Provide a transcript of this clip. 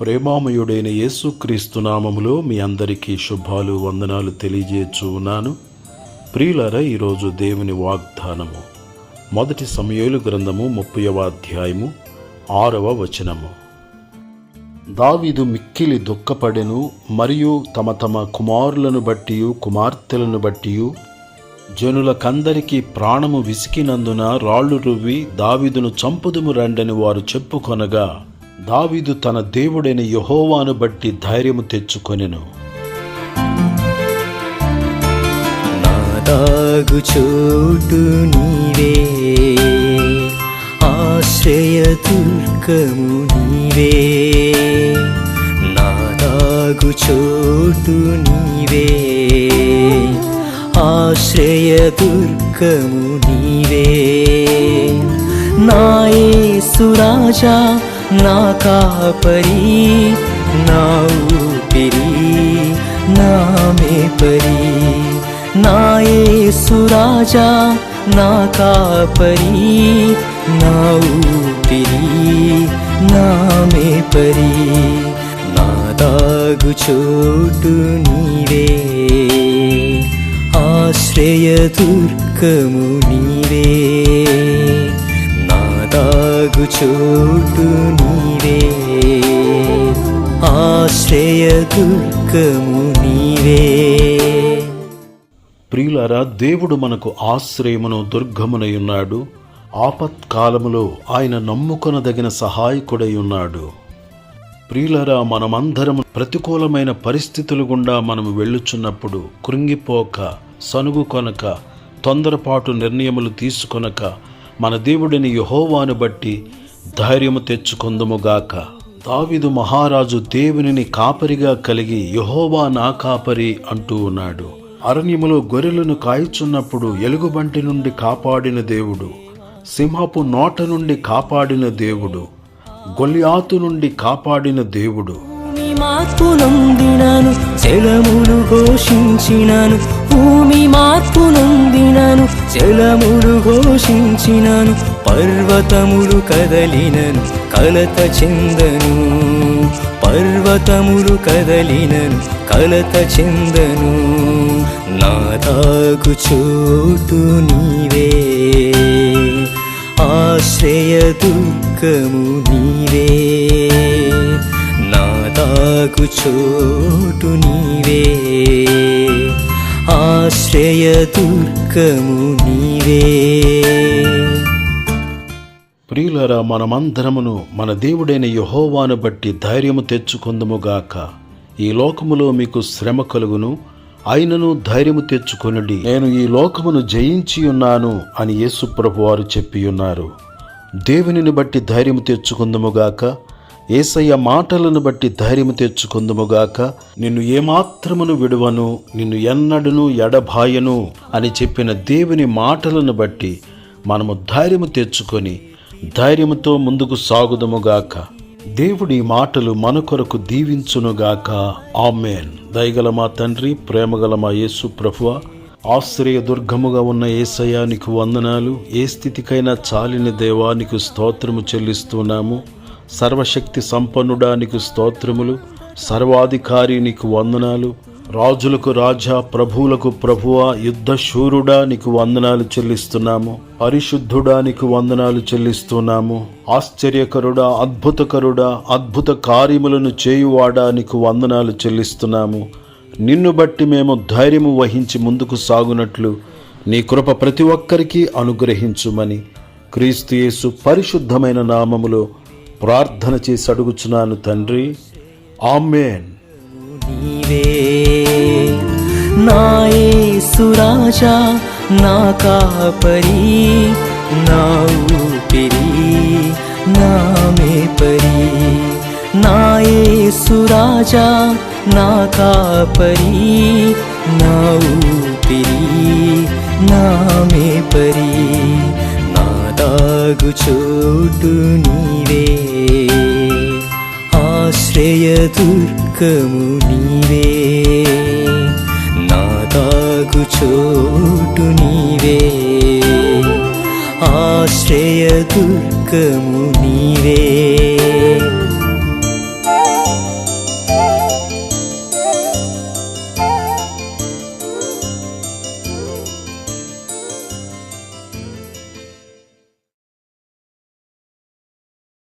ప్రేమామయుడైన యేసుక్రీస్తు నామములో మీ అందరికీ శుభాలు వందనాలు తెలియజేయచ్చు ఉన్నాను. ప్రియులర ఈరోజు దేవుని వాగ్దానము. మొదటి సమయలు గ్రంథము ముప్పైవ అధ్యాయము ఆరవ వచనము. దావీదు మిక్కిలి దుఃఖపడెను మరియు తమ తమ కుమారులను బట్టి కుమార్తెలను బట్టి జనులకందరికీ ప్రాణము విసికినందున రాళ్ళు రువ్వి దావీదును చంపుదుము రండని వారు చెప్పుకొనగా దావీదు తన దేవుడైన యహోవాను బట్టి ధైర్యము తెచ్చుకొనెను. నాదాగు చోటు నీవే ఆశ్రయ దుర్గము నీవే. నాదాగు చోటు నీవే ఆశ్రయ దుర్గము నీవే. నాయసురాజా నా కాపరి నా ఊపిరి నా మేపరి. నాయసురాజా నా కాపరి నా ఊపిరి నా మేపరి. నా దాగు చోటు నీవే ఆశ్రయ దుర్గము నీవే. దాగు చోటు నీవే. ఆశ్రయ దుర్గము నీవే. ప్రియులారా దేవుడు మనకు ఆశ్రయమును దుర్గమునై ఉన్నాడు. ఆపత్కాలములో ఆయన నమ్ముకొనదగిన సహాయకుడై ఉన్నాడు. ప్రియులరా మనమందరం ప్రతికూలమైన పరిస్థితులు గుండా మనము వెళ్ళుచున్నప్పుడు కృంగిపోక సనుగు కొనక తొందరపాటు నిర్ణయములు తీసుకొనక మన దేవుడిని యహోవాను బట్టి ధైర్యము తెచ్చుకొందుముగాక దావిదు మహారాజు దేవునిని కాపరిగా కలిగి యహోవా నా కాపరి అంటూ ఉన్నాడు. అరణ్యములో గొర్రెలను కాయుచున్నప్పుడు ఎలుగుబంటి నుండి కాపాడిన దేవుడు సింహపు నోట నుండి కాపాడిన దేవుడు గొలియాతు నుండి కాపాడిన దేవుడు. భూమి మార్పు ఘోషించినాను భూమి మార్పు నొందినాను జలములు ఘోషించినను పర్వతములు కదలినను కలత చెందను. పర్వతములు కదలినను కలత చెందను. నాదాకు చోటు నీవే ఆశ్రయ దుఃఖము నీవే. నాదాకు చోటు నీవే ఆశ్రయదుర్గము నీవే ప్రియులరా మనమందరమును మన దేవుడైన యహోవాను బట్టి ధైర్యము తెచ్చుకొందుముగాక ఈ లోకములో మీకు శ్రమ కలుగును ఆయనను ధైర్యము తెచ్చుకొనుడి. నేను ఈ లోకమును జయించి ఉన్నాను అని యేసు వారు చెప్పి ఉన్నారు దేవునిని బట్టి ధైర్యము తెచ్చుకుందుముగాక ఏసయ్య మాటలను బట్టి ధైర్యము తెచ్చుకుందుముగాక నిన్ను ఏమాత్రమును విడువను నిన్ను ఎన్నడును ఎడబాయను అని చెప్పిన దేవుని మాటలను బట్టి మనము ధైర్యము తెచ్చుకొని ధైర్యముతో ముందుకు సాగుదముగాక. దేవుడి మాటలు మన కొరకు దీవించునుగాక. ఆమెన్. దయగల మా తండ్రి ప్రేమగల మా యేసు ప్రభువ ఆశ్రయ దుర్గముగా ఉన్న ఏసయానికి నీకు వందనాలు. ఏ స్థితికైనా చాలిన దేవానికి స్తోత్రము చెల్లిస్తున్నాము. సర్వశక్తి సంపన్నుడా నీకు స్తోత్రములు సర్వాధికారి నీకు వందనాలు రాజులకు రాజా ప్రభువులకు ప్రభువా యుద్ధశూరుడా నీకు వందనాలు చెల్లిస్తున్నాము పరిశుద్ధుడా నీకు వందనాలు చెల్లిస్తున్నాము ఆశ్చర్యకరుడా అద్భుతకరుడా అద్భుత కార్యములను చేయువాడా నీకు వందనాలు చెల్లిస్తున్నాము. నిన్ను బట్టి మేము ధైర్యము వహించి ముందుకు సాగునట్లు నీ కృప ప్రతి ఒక్కరికి అనుగ్రహించుమని క్రీస్తు యేసు పరిశుద్ధమైన నామములో ప్రార్థన చేసి అడుగుచున్నాను తండ్రి. ఆమెన్. సురాజా నా కాపరి నా ఊపిరి నా మేపరి నాయసురాజా నా కాపరి నా ఊపిరి నా మేపరి నాకు చోటు నీవే. ఆశ్రయ దుర్గము నీవే. నా దాగు చోటు నీవే. ఆశ్రయ దుర్గము నీవే.